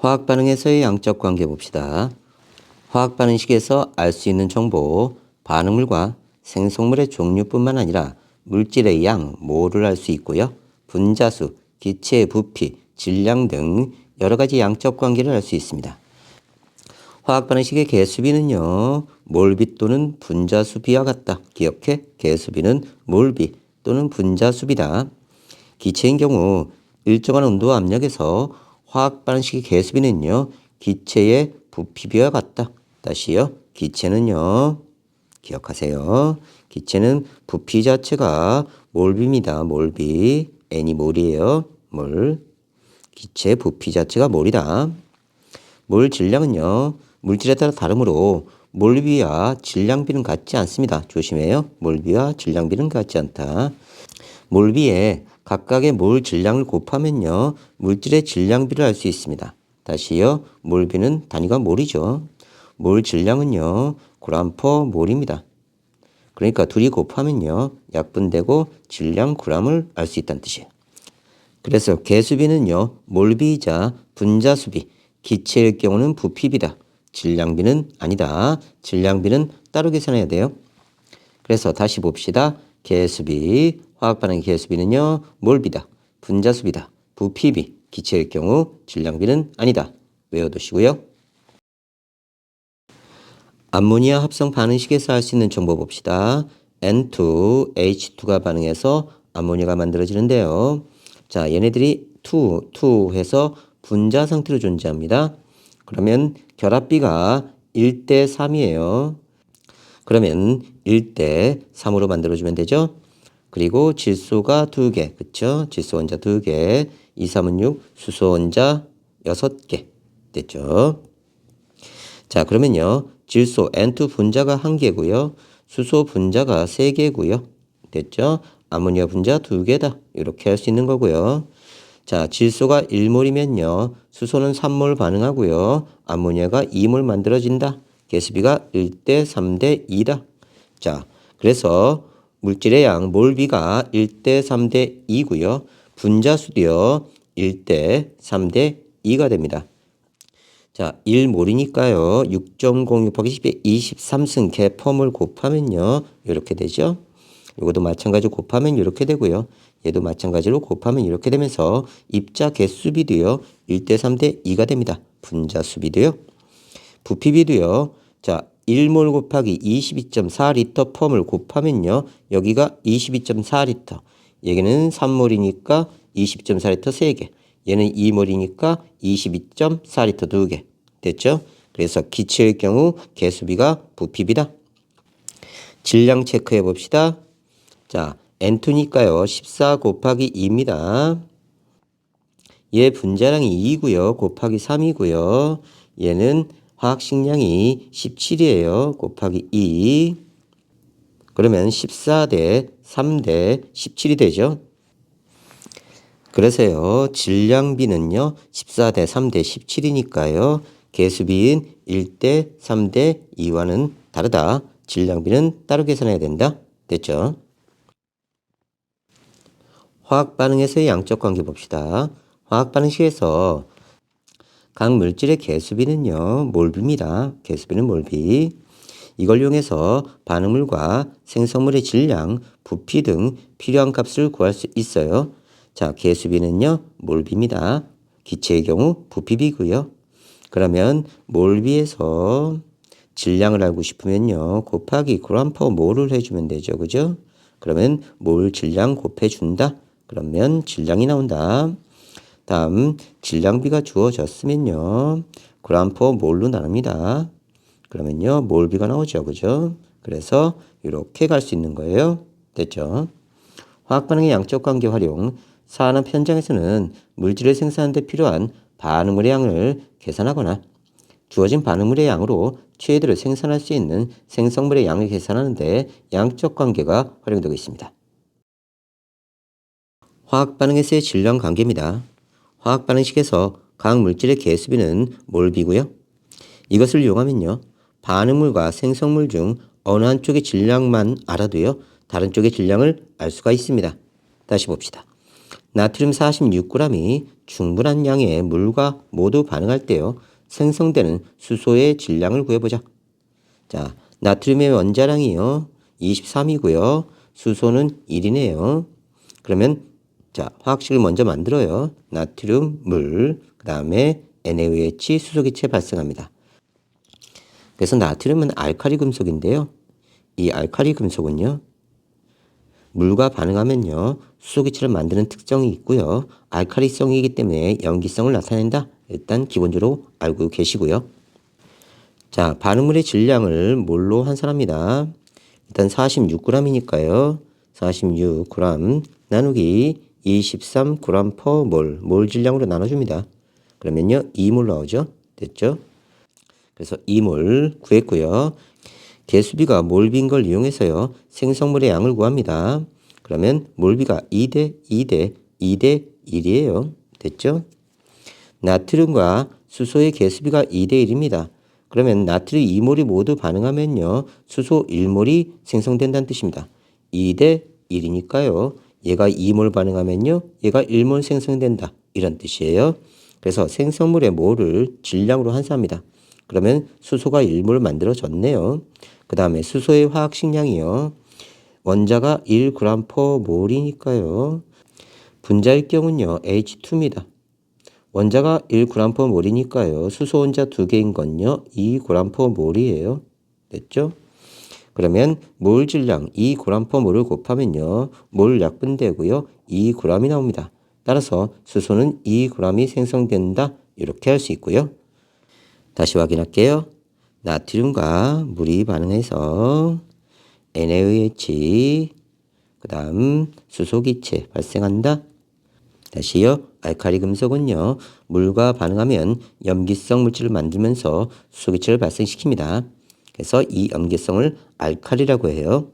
화학 반응에서의 양적 관계 봅시다. 화학 반응식에서 알 수 있는 정보, 반응물과 생성물의 종류뿐만 아니라 물질의 양, 모를 알 수 있고요. 분자수, 기체의 부피, 질량 등 여러 가지 양적 관계를 알 수 있습니다. 화학 반응식의 개수비는요, 몰비 또는 분자수비와 같다. 기억해? 개수비는 몰비 또는 분자수비다. 기체인 경우 일정한 온도와 압력에서 화학 반응식의 개수비는요, 기체의 부피비와 같다. 다시요, 기체는요, 기억하세요. 기체는 부피 자체가 몰비입니다. 몰비. n이 몰이에요. 몰. 기체 부피 자체가 몰이다. 몰 질량은요. 물질에 따라 다르므로 몰비와 질량비는 같지 않습니다. 조심해요. 몰비와 질량비는 같지 않다. 몰비에 각각의 몰 질량을 곱하면요. 물질의 질량비를 알 수 있습니다. 다시요. 몰비는 단위가 몰이죠. 몰 질량은요. 그램퍼 몰입니다. 그러니까 둘이 곱하면요. 약분되고 질량 g을 알 수 있다는 뜻이에요. 그래서 개수비는요. 몰비이자 분자수비, 기체일 경우는 부피비다. 질량비는 아니다. 질량비는 따로 계산해야 돼요. 그래서 다시 봅시다. 개수비, 화학 반응 개수비는요. 몰비다. 분자수비다. 부피비, 기체일 경우 질량비는 아니다. 외워두시고요. 암모니아 합성 반응식에서 알수 있는 정보 봅시다. N2H2가 반응해서 암모니아가 만들어지는데요. 자, 얘네들이 2, 2 해서 분자 상태로 존재합니다. 그러면 결합비가 1대 3이에요. 그러면 1대 3으로 만들어주면 되죠. 그리고 질소가 2개, 그쵸? 질소 원자 2개, 2, 3은 6, 수소 원자 6개 됐죠. 자, 그러면요. 질소 N2 분자가 1개고요. 수소 분자가 3개고요. 됐죠? 아모니아 분자 2개다. 이렇게 할 수 있는 거고요. 자, 질소가 1몰이면요. 수소는 3몰 반응하고요. 아모니아가 2몰 만들어진다. 개수비가 1대 3대 2다. 자, 그래서 물질의 양 몰비가 1대 3대 2고요. 분자수도요. 1대 3대 2가 됩니다. 자, 1몰이니까요. 6.06 곱하기 10에 23승 개펌을 곱하면요. 이렇게 되죠. 이것도 마찬가지로 곱하면 이렇게 되고요. 얘도 마찬가지로 곱하면 이렇게 되면서 입자 개수비도요. 1대 3대 2가 됩니다. 분자 수비도요. 부피비도요. 자, 1몰 곱하기 22.4리터 펌을 곱하면요. 여기가 22.4리터. 여기는 3몰이니까 20.4리터 3개. 얘는 2몰이니까 22.4리터 2개. 됐죠? 그래서 기체의 경우 개수비가 부피비다. 질량 체크해 봅시다. 자, N2니까요. 14 곱하기 2입니다. 얘 분자량이 2고요. 곱하기 3이고요. 얘는 화학식량이 17이에요. 곱하기 2. 그러면 14 대 3 대 17이 되죠. 그래서요. 질량비는요. 14 대 3 대 17이니까요. 개수비인 1 대 3 대 2와는 다르다. 질량비는 따로 계산해야 된다. 됐죠? 화학 반응에서의 양적 관계 봅시다. 화학 반응식에서 각 물질의 개수비는요. 몰비입니다. 개수비는 몰비. 이걸 이용해서 반응물과 생성물의 질량, 부피 등 필요한 값을 구할 수 있어요. 자, 개수비는요. 몰비입니다. 기체의 경우 부피비고요. 그러면 몰비에서 질량을 알고 싶으면요. 곱하기 그램퍼 몰을 해주면 되죠. 그죠? 그러면 몰 질량 곱해준다. 그러면 질량이 나온다. 다음 질량비가 주어졌으면요. 그램퍼 몰로 나눕니다. 그러면요. 몰비가 나오죠. 그죠? 그래서 이렇게 갈 수 있는 거예요. 됐죠? 화학 반응의 양적 관계 활용. 산업 현장에서는 물질을 생산하는 데 필요한 반응물의 양을 계산하거나 주어진 반응물의 양으로 최대로 생산할 수 있는 생성물의 양을 계산하는 데 양적 관계가 활용되고 있습니다. 화학 반응에서의 질량 관계입니다. 화학 반응식에서 각 물질의 개수비는 몰비고요. 이것을 이용하면요. 반응물과 생성물 중 어느 한쪽의 질량만 알아도요. 다른 쪽의 질량을 알 수가 있습니다. 다시 봅시다. 나트륨 46g이 충분한 양의 물과 모두 반응할 때요. 생성되는 수소의 질량을 구해보자. 자, 나트륨의 원자량이요. 23이고요. 수소는 1이네요. 그러면 자, 화학식을 먼저 만들어요. 나트륨, 물, 그 다음에 NaOH 수소기체 발생합니다. 그래서 나트륨은 알칼리 금속인데요. 이 알칼리 금속은요. 물과 반응하면요. 수소기체를 만드는 특성이 있고요. 알칼리성이기 때문에 염기성을 나타낸다. 일단 기본적으로 알고 계시고요. 자, 반응물의 질량을 몰로 환산합니다. 일단 46g이니까요. 46g 나누기 23g per 몰, 몰 질량으로 나눠줍니다. 그러면요, 2몰 나오죠? 됐죠? 그래서 2몰 구했고요. 개수비가 몰비인 걸 이용해서요. 생성물의 양을 구합니다. 그러면 몰비가 2대 2대 2대 1이에요. 됐죠? 나트륨과 수소의 개수비가 2대 1입니다. 그러면 나트륨 2몰이 모두 반응하면요. 수소 1몰이 생성된다는 뜻입니다. 2대 1이니까요. 얘가 2몰 반응하면요. 얘가 1몰 생성된다. 이런 뜻이에요. 그래서 생성물의 몰을 질량으로 환산합니다. 그러면 수소가 1몰 만들어졌네요. 그 다음에 수소의 화학식량이요. 원자가 1g per 몰이니까요. 분자일 경우는요. H2입니다. 원자가 1g per 몰이니까요. 수소 원자 두 개인 건요. 2g per 몰이에요. 됐죠? 그러면 몰 질량 2g per 몰을 곱하면요. 몰 약분되고요. 2g이 나옵니다. 따라서 수소는 2g이 생성된다. 이렇게 할 수 있고요. 다시 확인할게요. 나트륨과 물이 반응해서 NaOH 그 다음 수소기체 발생한다. 다시요. 알칼리 금속은요. 물과 반응하면 염기성 물질을 만들면서 수소기체를 발생시킵니다. 그래서 이 염기성을 알칼리라고 해요.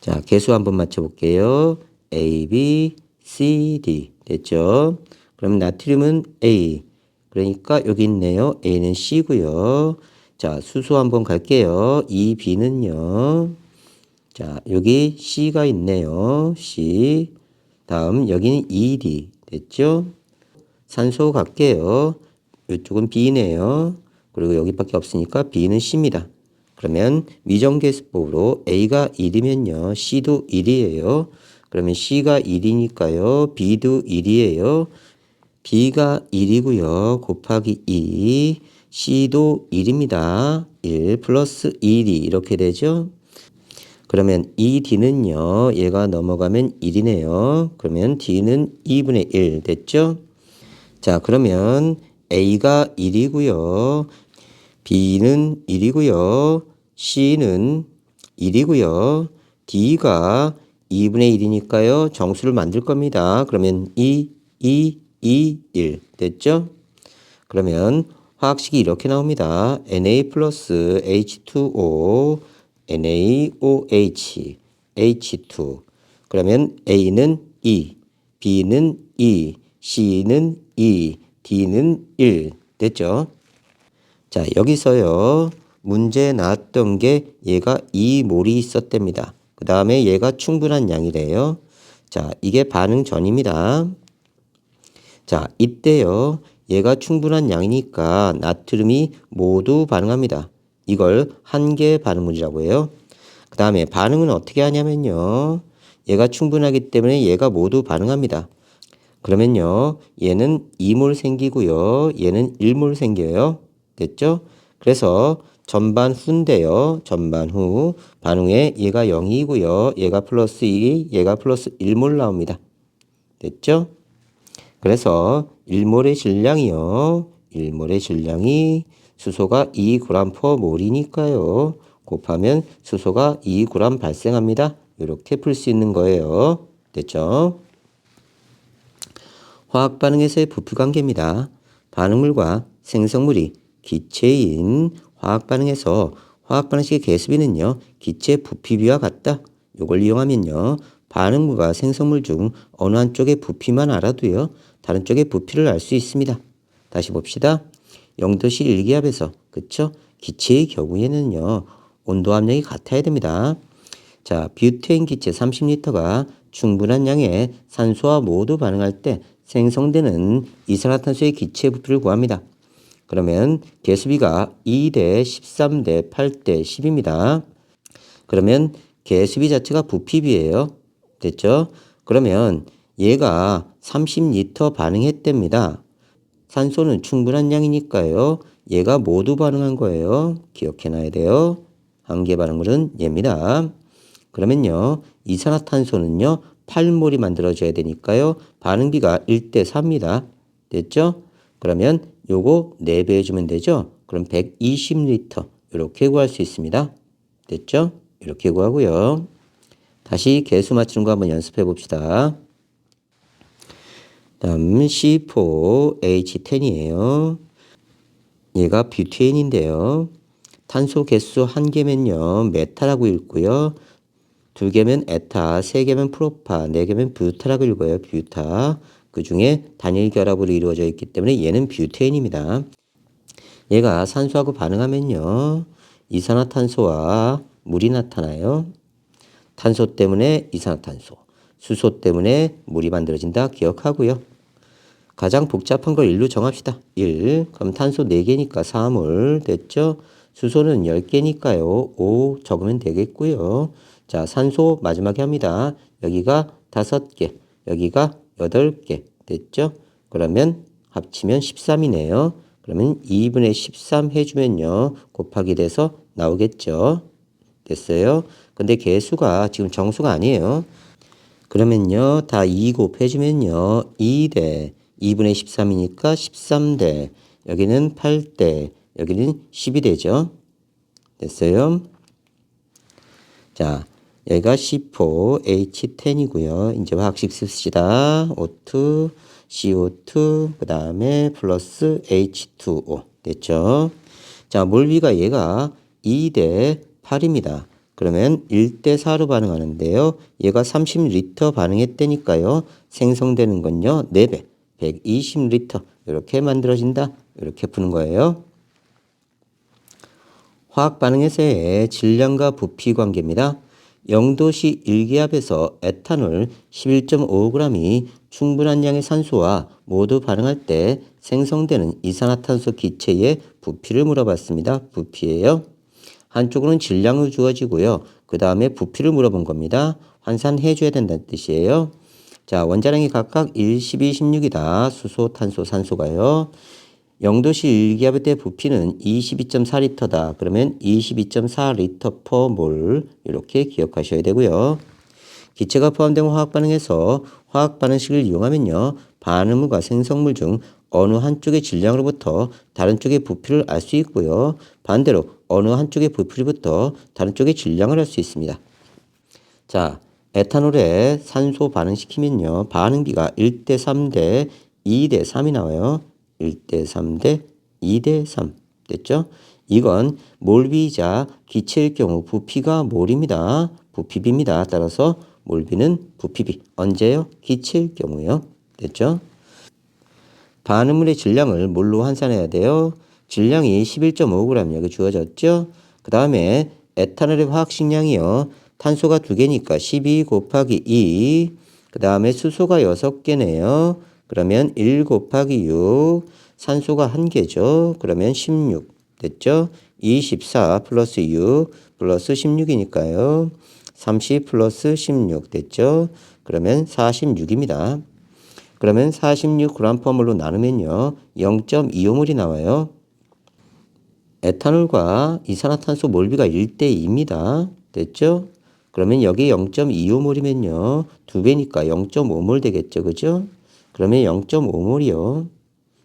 자, 개수 한번 맞춰볼게요. A, B, C, D 됐죠? 그럼 나트륨은 A. 그러니까 여기 있네요. A는 C고요. 자, 수소 한번 갈게요. 이 B는요. 자, 여기 C가 있네요. C. 다음 여기는 ED 됐죠? 산소 갈게요. 이쪽은 B네요. 그리고 여기밖에 없으니까 B는 C입니다. 그러면 위정계수법으로 A가 1이면요. C도 1이에요. 그러면 C가 1이니까요. B도 1이에요. B가 1이고요. 곱하기 2. C도 1입니다. 1 플러스 1이 이렇게 되죠. 그러면 이 D는요. 얘가 넘어가면 1이네요. 그러면 D는 2분의 1 됐죠? 자 그러면 A가 1이고요. B는 1이고요. C는 1이고요. D가 2분의 1이니까요. 정수를 만들 겁니다. 그러면 2, 2, 2, 1 됐죠? 그러면 화학식이 이렇게 나옵니다. Na 플러스 H2O NaOH, H2. 그러면 A는 2, B는 2, C는 2, D는 1. 됐죠? 자, 여기서요. 문제 나왔던 게 얘가 2몰이 있었답니다. 그 다음에 얘가 충분한 양이래요. 자, 이게 반응 전입니다. 자, 이때요. 얘가 충분한 양이니까 나트륨이 모두 반응합니다. 이걸 한계 반응물이라고 해요. 그 다음에 반응은 어떻게 하냐면요. 얘가 충분하기 때문에 얘가 모두 반응합니다. 그러면요. 얘는 2몰 생기고요. 얘는 1몰 생겨요. 됐죠? 그래서 전반 후인데요. 전반 후 반응에 얘가 0이고요. 얘가 플러스 2, 얘가 플러스 1몰 나옵니다. 됐죠? 그래서 1몰의 질량이요. 1몰의 질량이 수소가 2g per 몰이니까요. 곱하면 수소가 2g 발생합니다. 이렇게 풀 수 있는 거예요. 됐죠? 화학 반응에서의 부피 관계입니다. 반응물과 생성물이 기체인 화학 반응에서 화학 반응식의 개수비는요. 기체 부피비와 같다. 이걸 이용하면요. 반응물과 생성물 중 어느 한쪽의 부피만 알아도요. 다른 쪽의 부피를 알 수 있습니다. 다시 봅시다. 0도실 일기압에서 그쵸? 기체의 경우에는요. 온도 압력이 같아야 됩니다. 자, 뷰테인 기체 30리터가 충분한 양의 산소와 모두 반응할 때 생성되는 이산화탄소의 기체 부피를 구합니다. 그러면 개수비가 2대 13대 8대 10입니다. 그러면 개수비 자체가 부피비예요. 됐죠? 그러면 얘가 30리터 반응했답니다. 산소는 충분한 양이니까요. 얘가 모두 반응한 거예요. 기억해놔야 돼요. 한계 반응물은 얘입니다. 그러면요. 이산화탄소는요. 8몰이 만들어져야 되니까요. 반응비가 1대 4입니다. 됐죠? 그러면 요거 4배 해주면 되죠? 그럼 120리터 이렇게 구할 수 있습니다. 됐죠? 이렇게 구하고요. 다시 개수 맞추는 거 한번 연습해 봅시다. 다음 C4H10이에요. 얘가 뷰테인인데요. 탄소 개수 한 개면요. 메타라고 읽고요. 두 개면 에타, 세 개면 프로파, 네 개면 뷰타라고 읽어요. 뷰타. 그 중에 단일 결합으로 이루어져 있기 때문에 얘는 뷰테인입니다. 얘가 산소하고 반응하면요. 이산화탄소와 물이 나타나요. 탄소 때문에 이산화탄소, 수소 때문에 물이 만들어진다 기억하고요. 가장 복잡한 걸 1로 정합시다. 1. 그럼 탄소 4개니까 4몰 됐죠? 수소는 10개니까요. 5 적으면 되겠고요. 자, 산소 마지막에 합니다. 여기가 5개, 여기가 8개 됐죠? 그러면 합치면 13이네요. 그러면 2분의 13 해주면요. 곱하기 돼서 나오겠죠? 됐어요? 근데 개수가 지금 정수가 아니에요. 그러면요. 다 2 곱해주면요. 2대 2분의 13이니까 13대 여기는 8대 여기는 10이 되죠. 됐어요? 자, 여기가 C4H10이고요. 이제 화학식 씁시다. O2, CO2, 그 다음에 플러스 H2O. 됐죠? 자, 몰비가 얘가 2대 8입니다. 그러면 1대 4로 반응하는데요. 얘가 30리터 반응했다니까요. 생성되는 건요. 4배, 120리터 이렇게 만들어진다. 이렇게 푸는 거예요. 화학 반응에서의 질량과 부피 관계입니다. 0도시 1기압에서 에탄올 11.5g이 충분한 양의 산소와 모두 반응할 때 생성되는 이산화탄소 기체의 부피를 물어봤습니다. 부피예요. 한쪽으로는 질량을 주어지고요. 그 다음에 부피를 물어본 겁니다. 환산해 줘야 된다는 뜻이에요. 자, 원자량이 각각 1, 12, 16이다. 수소, 탄소, 산소가요. 0도씨 1기압의 때 부피는 22.4리터다. 그러면 22.4리터 per 몰 이렇게 기억하셔야 되고요. 기체가 포함된 화학 반응에서 화학 반응식을 이용하면요. 반응물과 생성물 중 어느 한쪽의 질량으로부터 다른 쪽의 부피를 알 수 있고요. 반대로 어느 한쪽의 부피로부터 다른 쪽의 질량을 알 수 있습니다. 자, 에탄올에 산소 반응시키면요. 반응비가 1대 3대 2대 3이 나와요. 1대 3대 2대 3 됐죠? 이건 몰비이자 기체일 경우 부피가 몰입니다. 부피비입니다. 따라서 몰비는 부피비. 언제요? 기체일 경우요. 됐죠? 반응물의 질량을 뭘로 환산해야 돼요? 질량이 11.5g 여기 주어졌죠? 그 다음에 에탄올의 화학식량이요. 탄소가 두 개니까 12 곱하기 2. 그 다음에 수소가 6개네요. 그러면 1 곱하기 6. 산소가 1개죠. 그러면 16. 됐죠? 24 플러스 6 플러스 16이니까요. 30 플러스 16 됐죠? 그러면 46입니다. 그러면 46g 퍼물로 나누면요. 0.25몰이 나와요. 에탄올과 이산화탄소 몰비가 1대2입니다. 됐죠? 그러면 여기 0.25몰이면요. 두 배니까 0.5몰 되겠죠. 그죠? 그러면 0.5몰이요.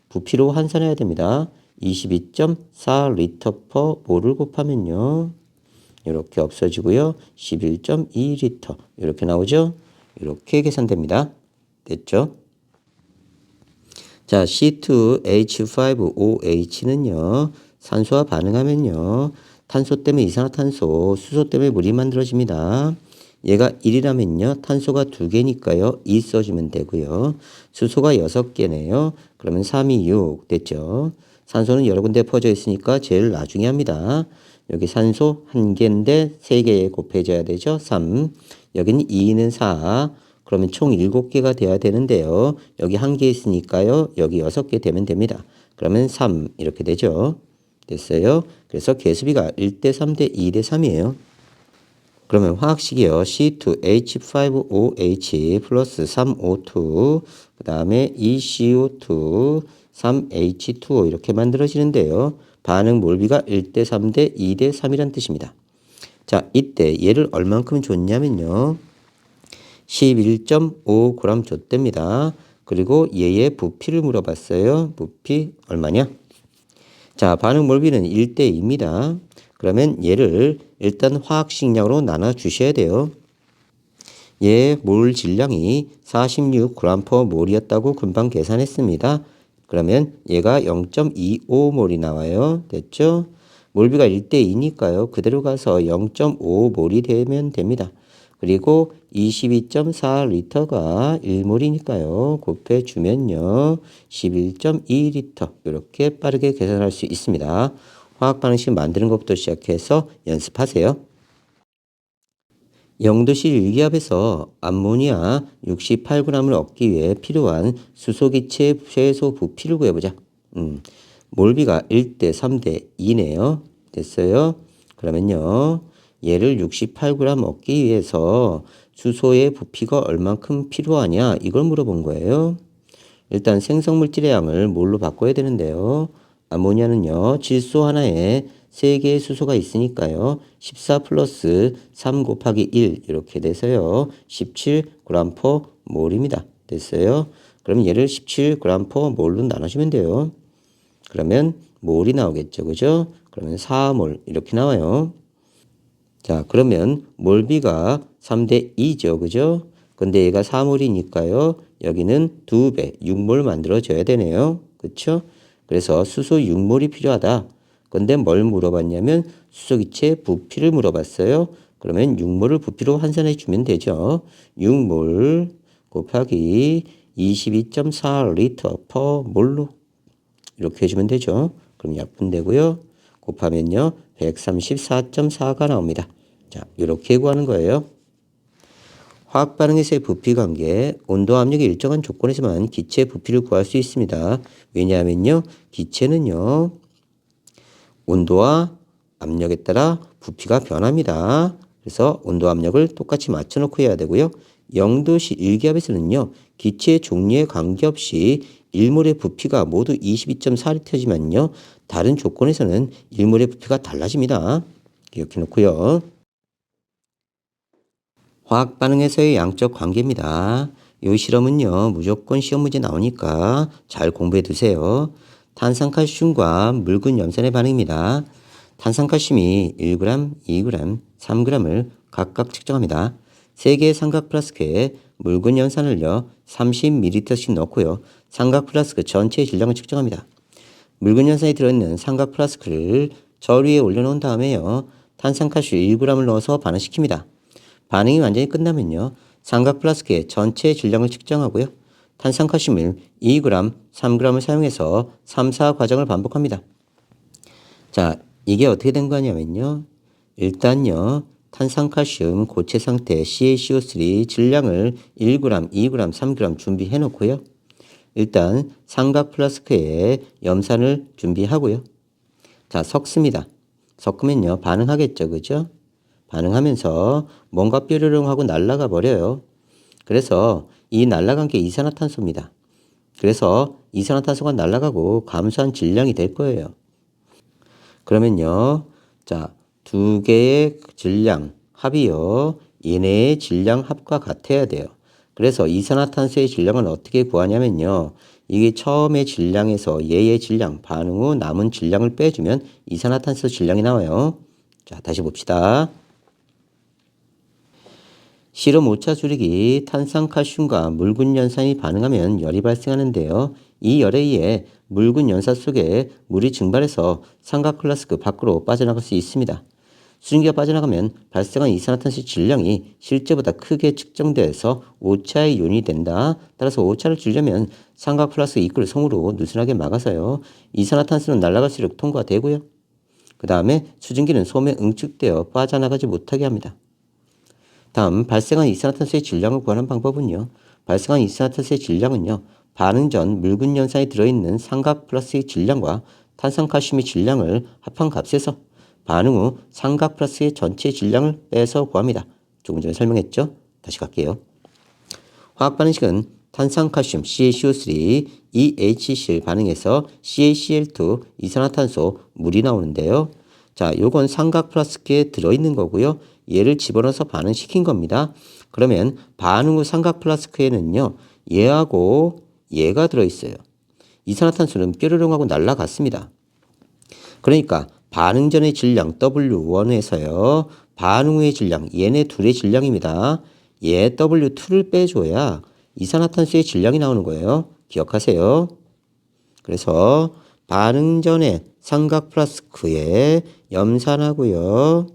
부피로 환산해야 됩니다. 22.4 리터 퍼 몰을 곱하면요. 이렇게 없어지고요. 11.2 리터 이렇게 나오죠. 이렇게 계산됩니다. 됐죠? 자, C2H5OH는요. 산소와 반응하면요. 탄소 때문에 이산화탄소, 수소 때문에 물이 만들어집니다. 얘가 1이라면요. 탄소가 2개니까요. 2 써주면 되고요. 수소가 6개네요. 그러면 3이 6 됐죠. 산소는 여러 군데 퍼져 있으니까 제일 나중에 합니다. 여기 산소 1개인데 3개에 곱해져야 되죠. 3. 여기는 2는 4. 그러면 총 7개가 돼야 되는데요. 여기 한개 있으니까요. 여기 6개 되면 됩니다. 그러면 3 이렇게 되죠. 됐어요. 그래서 개수비가 1대 3대 2대 3이에요. 그러면 화학식이요. C2H5OH 플러스 3O2 그 다음에 ECO2 3H2O 이렇게 만들어지는데요. 반응 몰비가 1대 3대 2대 3이란 뜻입니다. 자, 이때 얘를 얼만큼 줬냐면요. 11.5g 줬답니다. 그리고 얘의 부피를 물어봤어요. 부피 얼마냐? 자, 반응 몰비는 1대 2입니다. 그러면 얘를 일단 화학식량으로 나눠 주셔야 돼요. 얘 몰 질량이 46g 몰이었다고 금방 계산했습니다. 그러면 얘가 0.25몰이 나와요. 됐죠? 몰비가 1대 2니까요. 그대로 가서 0.5몰이 되면 됩니다. 그리고 22.4리터가 1몰이니까요. 곱해 주면요. 11.2리터 이렇게 빠르게 계산할 수 있습니다. 화학 반응식 만드는 것부터 시작해서 연습하세요. 영도실 일기압에서 암모니아 68g을 얻기 위해 필요한 수소기체 최소 부피를 구해보자. 음, 몰비가 1대 3대 2네요. 됐어요? 그러면요. 얘를 68g 얻기 위해서 수소의 부피가 얼만큼 필요하냐 이걸 물어본 거예요. 일단 생성물질의 양을 뭘로 바꿔야 되는데요. 아모니아는요. 질소 하나에 3개의 수소가 있으니까요. 14 플러스 3 곱하기 1 이렇게 돼서요. 17g per 몰입니다. 됐어요? 그럼 얘를 17g per 몰로 나눠주면 돼요. 그러면 몰이 나오겠죠. 그죠? 그러면 4몰 이렇게 나와요. 자, 그러면 몰비가 3대 2죠. 그죠? 근데 얘가 4몰이니까요. 여기는 2배, 6몰 만들어줘야 되네요. 그쵸? 그래서 수소 6몰이 필요하다. 근데 뭘 물어봤냐면 수소기체 부피를 물어봤어요. 그러면 6몰을 부피로 환산해 주면 되죠. 6몰 곱하기 22.4리터 퍼 몰로 이렇게 해주면 되죠. 그럼 약분되고요. 곱하면요. 134.4가 나옵니다. 자, 이렇게 구하는 거예요. 화학 반응에서의 부피 관계, 온도 압력이 일정한 조건에서만 기체 부피를 구할 수 있습니다. 왜냐하면요. 기체는요. 온도와 압력에 따라 부피가 변합니다. 그래서 온도 압력을 똑같이 맞춰놓고 해야 되고요. 0도시 1기압에서는요. 기체의 종류에 관계없이 1몰의 부피가 모두 22.4리터지만요. 다른 조건에서는 1몰의 부피가 달라집니다. 기억해 놓고요. 화학 반응에서의 양적 관계입니다. 이 실험은요. 무조건 시험 문제 나오니까 잘 공부해 두세요. 탄산칼슘과 묽은 염산의 반응입니다. 탄산칼슘이 1g, 2g, 3g을 각각 측정합니다. 3개의 삼각 플라스크에 묽은 염산을요 30ml씩 넣고요. 삼각 플라스크 전체의 질량을 측정합니다. 묽은 염산이 들어있는 삼각 플라스크를 절 위에 올려놓은 다음에요. 탄산칼슘 1g을 넣어서 반응시킵니다. 반응이 완전히 끝나면요. 삼각 플라스크의 전체 질량을 측정하고요. 탄산칼슘을 2g, 3g을 사용해서 3, 4 과정을 반복합니다. 자, 이게 어떻게 된 거냐면요. 일단요. 탄산칼슘 고체 상태 CaCO3 질량을 1g, 2g, 3g 준비해 놓고요. 일단 삼각 플라스크에 염산을 준비하고요. 자, 섞습니다. 섞으면요. 반응하겠죠. 그죠? 반응하면서 뭔가 뾰로롱 하고 날아가 버려요. 그래서 이 날아간 게 이산화탄소입니다. 그래서 이산화탄소가 날아가고 감소한 질량이 될 거예요. 그러면요. 자, 두 개의 질량 합이요. 얘네의 질량 합과 같아야 돼요. 그래서 이산화탄소의 질량은 어떻게 구하냐면요. 이게 처음의 질량에서 얘의 질량, 반응 후 남은 질량을 빼주면 이산화탄소 질량이 나와요. 자, 다시 봅시다. 실험 5차 줄이기 탄산칼슘과 묽은 연산이 반응하면 열이 발생하는데요. 이 열에 의해 묽은 연사 속에 물이 증발해서 삼각 플라스크 밖으로 빠져나갈 수 있습니다. 수증기가 빠져나가면 발생한 이산화탄소 질량이 실제보다 크게 측정돼서 오차의 요인이 된다. 따라서 오차를 줄려면 삼각 플라스크 입구를 성으로 느슨하게 막아서요. 이산화탄소는 날아갈수록 통과되고요. 그 다음에 수증기는 솜에 응축되어 빠져나가지 못하게 합니다. 다음 발생한 이산화탄소의 질량을 구하는 방법은요. 발생한 이산화탄소의 질량은요. 반응 전 묽은 연산에 들어있는 삼각 플러스의 질량과 탄산칼슘의 질량을 합한 값에서 반응 후 삼각 플러스의 전체 질량을 빼서 구합니다. 조금 전에 설명했죠? 다시 갈게요. 화학 반응식은 탄산칼슘 CaCO3, EHCl 반응에서 CaCl2 이산화탄소 물이 나오는데요. 자, 요건 삼각 플라스크에 들어있는 거고요. 얘를 집어넣어서 반응시킨 겁니다. 그러면 반응 후 삼각 플라스크에는요. 얘하고 얘가 들어있어요. 이산화탄소는 뾰로롱하고 날아갔습니다. 그러니까 반응 전의 질량 W1에서요. 반응 후의 질량 얘네 둘의 질량입니다. 얘 W2를 빼줘야 이산화탄소의 질량이 나오는 거예요. 기억하세요. 그래서 반응 전에 삼각 플라스크에 염산하고요.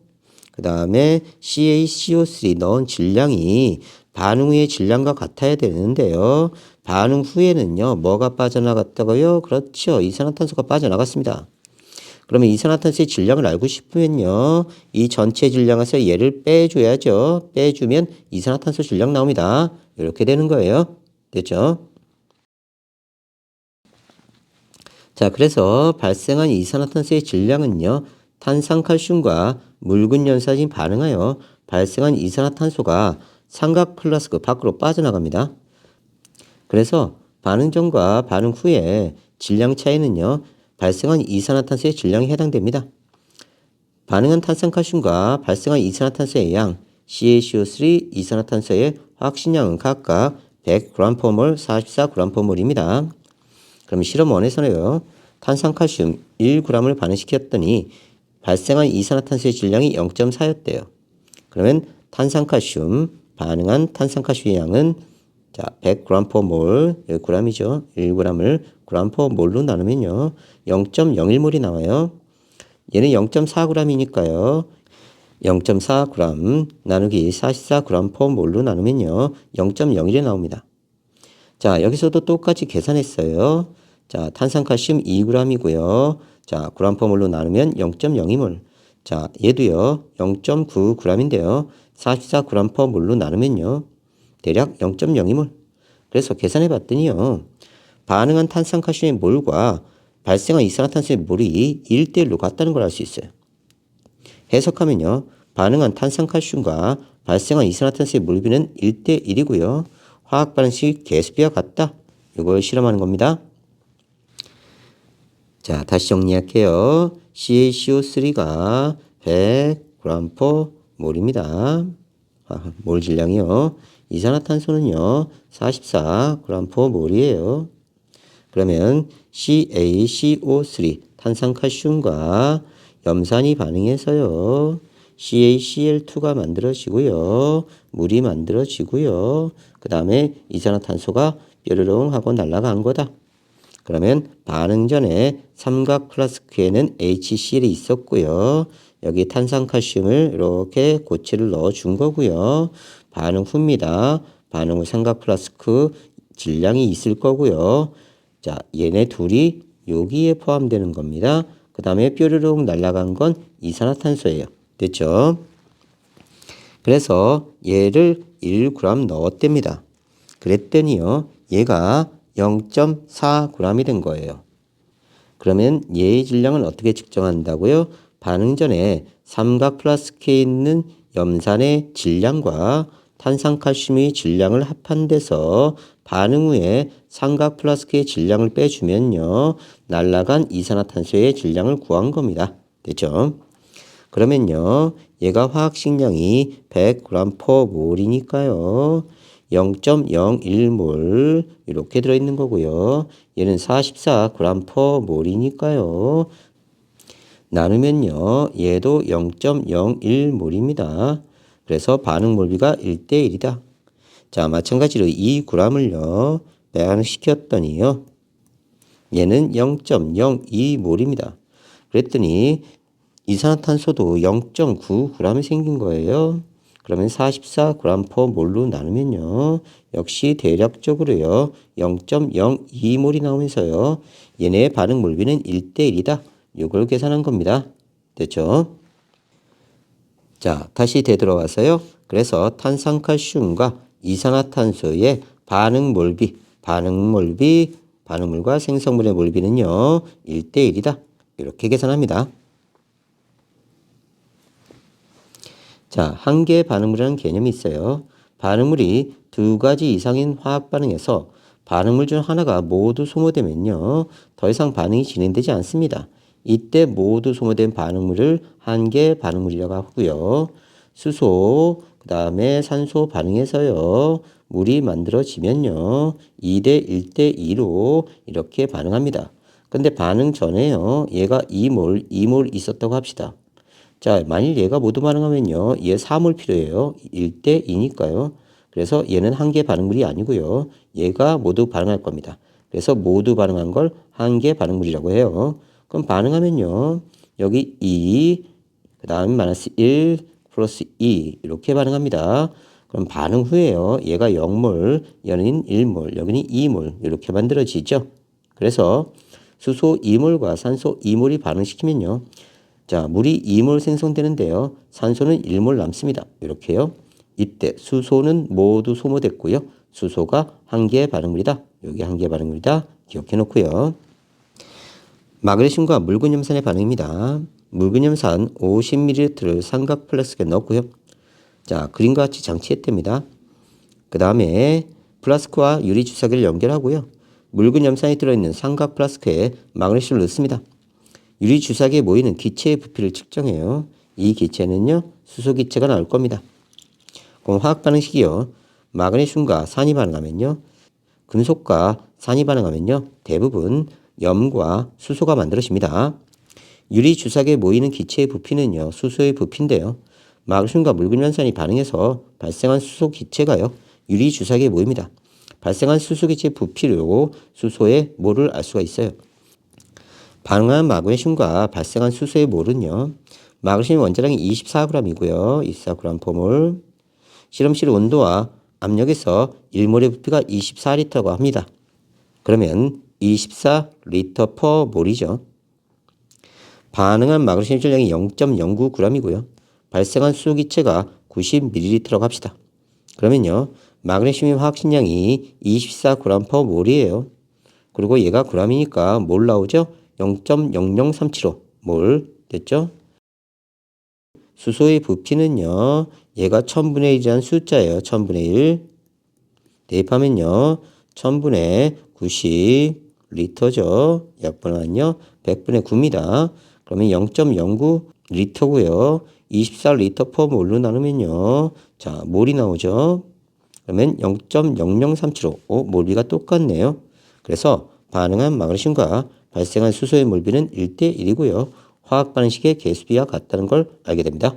그 다음에 CaCO3 넣은 질량이 반응 후의 질량과 같아야 되는데요. 반응 후에는요, 뭐가 빠져나갔다고요? 그렇죠. 이산화탄소가 빠져나갔습니다. 그러면 이산화탄소의 질량을 알고 싶으면요, 이 전체 질량에서 얘를 빼줘야죠. 빼주면 이산화탄소 질량 나옵니다. 이렇게 되는 거예요. 됐죠? 자, 그래서 발생한 이산화탄소의 질량은요, 탄산칼슘과 묽은 연산이 반응하여 발생한 이산화탄소가 삼각 플라스크 밖으로 빠져나갑니다. 그래서 반응 전과 반응 후에 질량 차이는요, 발생한 이산화탄소의 질량에 해당됩니다. 반응한 탄산칼슘과 발생한 이산화탄소의 양, CaCO3 이산화탄소의 화학식량은 각각 100g/mol, 44g/mol입니다. 그럼 실험 원에서는요, 탄산칼슘 1g을 반응시켰더니 발생한 이산화탄소의 질량이 0.4였대요. 그러면 탄산칼슘, 반응한 탄산칼슘의 양은 자, 100g/mol, 여기 g이죠. 1g을 g/mol로 나누면요. 0.01몰이 나와요. 얘는 0.4g이니까요. 0.4g 나누기 44g/mol로 나누면요. 0.01이 나옵니다. 자, 여기서도 똑같이 계산했어요. 자, 탄산칼슘 2g이고요. 자, g/mol로 나누면 0.02몰. 자, 얘도요. 0.9g인데요. 44g/mol로 나누면요. 대략 0.02몰. 그래서 계산해 봤더니요. 반응한 탄산칼슘의 몰과 발생한 이산화탄소의 몰이 1대1로 같다는 걸 알 수 있어요. 해석하면요. 반응한 탄산칼슘과 발생한 이산화탄소의 몰비는 1대1이고요. 화학 반응식 개수비와 같다. 이걸 실험하는 겁니다. 자, 다시 정리할게요. CaCO3가 100g/몰입니다. 아, 몰 질량이요. 이산화탄소는요. 44g/몰이에요. 그러면 CaCO3 탄산칼슘과 염산이 반응해서요. CaCl2가 만들어지고요. 물이 만들어지고요. 그 다음에 이산화탄소가 뾰로롱 하고 날아간 거다. 그러면 반응 전에 삼각 플라스크에는 HCl이 있었고요. 여기 탄산칼슘을 이렇게 고체를 넣어 준 거고요. 반응 후입니다. 반응 후 삼각 플라스크 질량이 있을 거고요. 자, 얘네 둘이 여기에 포함되는 겁니다. 그 다음에 뾰로롱 날아간 건 이산화탄소예요. 됐죠? 그래서 얘를 1g 넣었답니다. 그랬더니요, 얘가 0.4g이 된 거예요. 그러면 얘의 질량을 어떻게 측정한다고요? 반응 전에 삼각 플라스크에 있는 염산의 질량과 탄산칼슘의 질량을 합한 데서 반응 후에 삼각 플라스크의 질량을 빼주면요. 날라간 이산화탄소의 질량을 구한 겁니다. 됐죠? 그러면요. 얘가 화학식량이 100g/mol이니까요. 0.01몰 이렇게 들어있는 거고요. 얘는 44g/mol이니까요. 나누면요. 얘도 0.01몰입니다. 그래서 반응 몰비가 1대1이다. 자, 마찬가지로 2g을요. 배양시켰더니요. 얘는 0.02몰입니다. 그랬더니 이산화탄소도 0.9g이 생긴 거예요. 그러면 44g/몰로 나누면요. 역시 대략적으로요. 0.02몰이 나오면서요. 얘네의 반응 몰비는 1대1이다. 이걸 계산한 겁니다. 됐죠? 자, 다시 되돌아와서요. 그래서 탄산칼슘과 이산화탄소의 반응 몰비, 반응 몰비, 반응물과 생성물의 몰비는요. 1대1이다. 이렇게 계산합니다. 자, 한 개의 반응물이라는 개념이 있어요. 반응물이 두 가지 이상인 화학 반응에서 반응물 중 하나가 모두 소모되면요. 더 이상 반응이 진행되지 않습니다. 이때 모두 소모된 반응물을 한 개의 반응물이라고 하고요. 수소, 그 다음에 산소 반응에서요. 물이 만들어지면요. 2대 1대 2로 이렇게 반응합니다. 근데 반응 전에요. 얘가 2몰, 2몰 있었다고 합시다. 자, 만일 얘가 모두 반응하면요. 얘 4몰 필요해요. 1대 2니까요. 그래서 얘는 한 개 반응물이 아니고요. 얘가 모두 반응할 겁니다. 그래서 모두 반응한 걸 한 개 반응물이라고 해요. 그럼 반응하면요. 여기 2, 그 다음에 마이너스 1, 플러스 2 이렇게 반응합니다. 그럼 반응 후에요. 얘가 0몰, 얘는 1몰, 여기는 2몰 이렇게 만들어지죠. 그래서 수소 2몰과 산소 2몰이 반응시키면요. 자, 물이 2몰 생성되는데요. 산소는 1몰 남습니다. 이렇게요. 이때 수소는 모두 소모됐고요. 수소가 한 개의 반응물이다. 여기 한 개의 반응물이다. 기억해 놓고요. 마그네슘과 묽은염산의 반응입니다. 묽은염산 50ml를 삼각 플라스크에 넣고요. 자, 그림과 같이 장치했답니다. 그 다음에 플라스크와 유리 주사기를 연결하고요. 묽은 염산이 들어있는 삼각 플라스크에 마그네슘을 넣습니다. 유리 주사기에 모이는 기체의 부피를 측정해요. 이 기체는요, 수소 기체가 나올 겁니다. 그럼 화학 반응식이요. 마그네슘과 산이 반응하면요. 금속과 산이 반응하면요. 대부분 염과 수소가 만들어집니다. 유리 주사기에 모이는 기체의 부피는요. 수소의 부피인데요. 마그네슘과 연산이 반응해서 발생한 수소 기체가요. 유리 주사기에 모입니다. 발생한 수소 기체 부피로 수소의 몰을 알 수가 있어요. 반응한 마그네슘과 발생한 수소의 몰은요. 마그네슘 원자량이 24g이고요. 24g 포몰. 실험실 온도와 압력에서 1몰의 부피가 24리터고 합니다. 그러면 24리터 퍼 몰이죠. 반응한 마그네슘 질량이 0.09g이고요. 발생한 수기체가 90ml라고 합시다. 그러면요. 마그네슘의 화학식량이 24g 퍼 몰이에요. 그리고 얘가 g이니까 몰 나오죠? 0.0037호 몰 됐죠? 수소의 부피는요. 얘가 1000분의 1이라는 숫자예요. 1000분의 1. 대입하면요. 1000분의 90 리터죠. 약분하면요. 100분의 9입니다. 그러면 0.09 리터고요. 24 리터 퍼 몰로 나누면요. 자, 몰이 나오죠. 그러면 0.00375. 오, 몰비가 똑같네요. 그래서 반응한 마그네슘과 발생한 수소의 몰비는 1대 1이고요. 화학 반응식의 개수비와 같다는 걸 알게 됩니다.